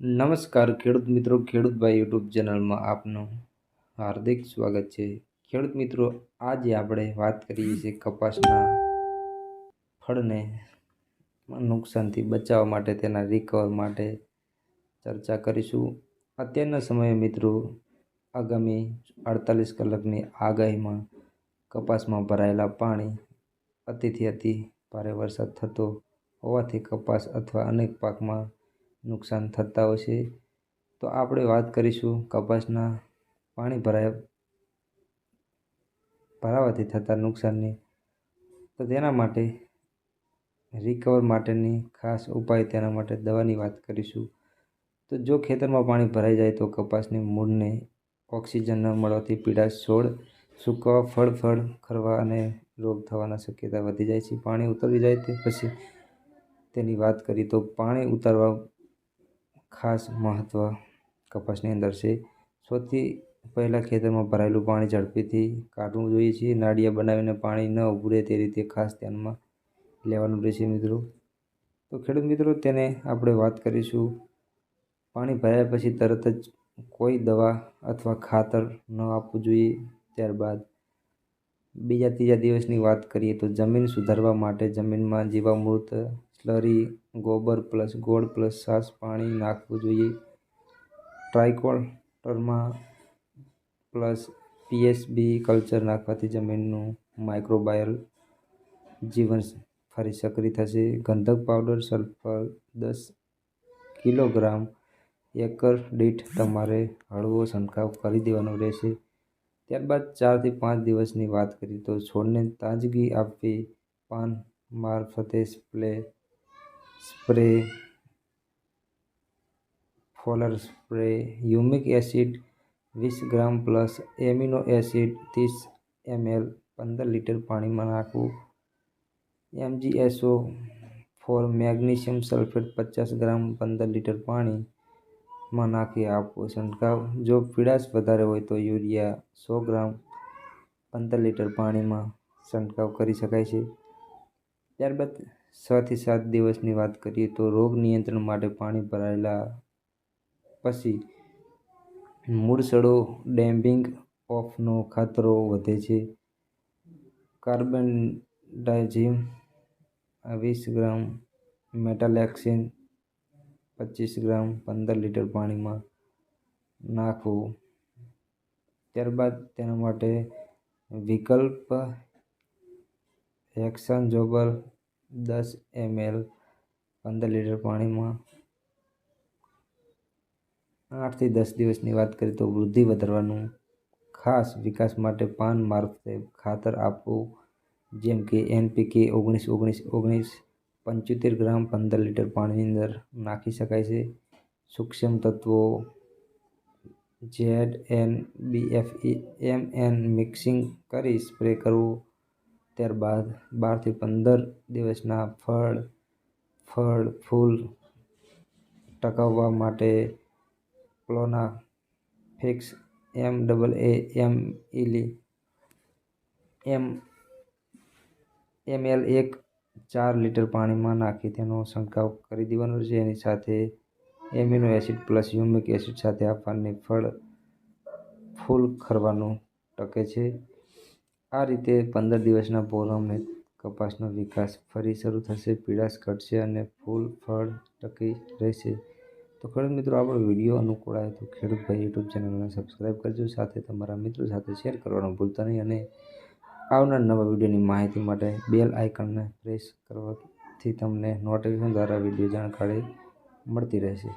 નમસ્કાર ખેડૂત મિત્રો ખેડૂતભાઈ યુટ્યુબ ચેનલમાં આપનું હાર્દિક સ્વાગત છે. ખેડૂત મિત્રો, આજે આપણે વાત કરીએ છીએ કપાસના ફળને નુકસાનથી બચાવવા માટે, તેના રિકવર માટે ચર્ચા કરીશું. અત્યારના સમયે મિત્રો, આગામી અડતાલીસ કલાકની આગાહીમાં કપાસમાં ભરાયેલા પાણી અતિથી અતિ ભારે વરસાદ થતો હોવાથી કપાસ અથવા અનેક પાકમાં નુકસાન થતા હોય છે. તો આપણે વાત કરીશું કપાસના પાણી ભરાય, ભરાવાથી થતા નુકસાનની. તો તેના માટે રિકવર માટેની ખાસ ઉપાય તેના માટે દવાની વાત કરીશું. તો જો ખેતરમાં પાણી ભરાઈ જાય તો કપાસની મૂળને ઓક્સિજન ન મળવાથી પીળાશ છોડ સૂકવા ફળ ફળ ખરવા અને રોગ થવાના શક્યતા વધી જાય છે. પાણી ઉતરી જાય તે પછી તેની વાત કરીએ તો પાણી ઉતારવા ખાસ મહત્ત્વ કપાસની અંદર છે. સૌથી પહેલાં ખેતરમાં ભરાયેલું પાણી ઝડપીથી કાઢવું જોઈએ છીએ નાળિયા બનાવીને પાણી ન ઉભરે તે રીતે ખાસ ધ્યાનમાં લેવાનું રહેશે મિત્રો. તો ખેડૂત મિત્રો, તેને આપણે વાત કરીશું. પાણી ભરાયા પછી તરત જ કોઈ દવા અથવા ખાતર ન આપવું જોઈએ. ત્યારબાદ બીજા ત્રીજા દિવસની વાત કરીએ તો જમીન સુધારવા માટે જમીનમાં જીવામૃત સ્લરી ગોબર પ્લસ ગોળ પ્લસ છાશ પાણી નાખવું જોઈએ. ટ્રાયકોલ્ટરમાં પ્લસ પીએસબી કલ્ચર નાખવાથી જમીનનું માઇક્રોબાયલ જીવન ફરી સક્રિય થશે. ગંધક પાવડર સલ્ફર દસ કિલોગ્રામ એકર દીઠ તમારે હળવો છંટકાવ કરી દેવાનો રહેશે. ત્યારબાદ ચારથી પાંચ દિવસની વાત કરીએ તો છોડને તાજગી આપવી, પાન મારફતે spray spray, foliar spray humic acid, વીસ ગ્રામ પ્લસ એમિનો એસિડ, ત્રીસ એમએલ, પંદર લીટર પાણીમાં નાખવું. એમજીએસઓ ફોર મેગ્નેશિયમ સલ્ફેટ પચાસ ગ્રામ, પંદર લીટર પાણીમાં નાખી આપવો છંટકાવ. જો પીડાશ વધારે હોય તો યુરિયા સો ગ્રામ, પંદર લીટર પાણીમાં છંટકાવ કરી શકાય છે. ત્યારબાદ છથી સાત દિવસની વાત કરીએ તો રોગ નિયંત્રણ માટે પાણી ભરાયેલા પછી મૂળસડો ડેમ્પિંગ ઓફનો ખતરો વધે છે. કાર્બન ડાયઝીમ વીસ ગ્રામ, મેટાલેક્સિન પચીસ ગ્રામ, પંદર લીટર પાણીમાં નાખવું ત્યારબાદ તેના માટે વિકલ્પ હેક્સન જોબલ દસ એમએલ પંદર લીટર પાણીમાં આઠથી દસ દિવસની વાત કરીએ તો વૃદ્ધિ વધારવાનું ખાસ વિકાસ માટે પાન મારફતે ખાતર આપવું, જેમ કે એનપીકે ઓગણીસ ઓગણીસ ઓગણીસ, પંચોતેર ગ્રામ પંદર લીટર પાણીની અંદર નાખી શકાય છે. સૂક્ષ્મ તત્વો Z N B F M N mixing કરી સ્પ્રે કરવું ત્યારબાદ બારથી પંદર દિવસના ફળ ફળ, ફૂલ ટકાવવા માટે Planofix M double A M ઇલી M M L એક ચાર લીટર પાણીમાં નાખી તેનો છંટકાવ કરી દેવાનો છે એની સાથે amino acid plus humic acid સાથે આપવાની ફળ ફૂલ ખરવાનું ટકે છે. આ રીતે પંદર દિવસના પોરમે કપાસનો વિકાસ ફરી શરૂ થશે, પીળાશ ઘટશે અને ફૂલ ફળ ટકી રહેશે. તો ખેડૂત મિત્રો આપણો વીડિયો અનુકૂળ આવે તો ખેડૂત ભાઈ યુટ્યુબ ચેનલને સબસ્ક્રાઈબ કરજો, સાથે તમારા મિત્રો સાથે શેર કરવાનું ભૂલતા નહીં અને આવનાર નવા વિડીયોની માહિતી માટે બેલ આઇકનને પ્રેસ કરવાથી તમને નોટિફિકેશન દ્વારા વીડિયો જાણકારી મળતી રહેશે.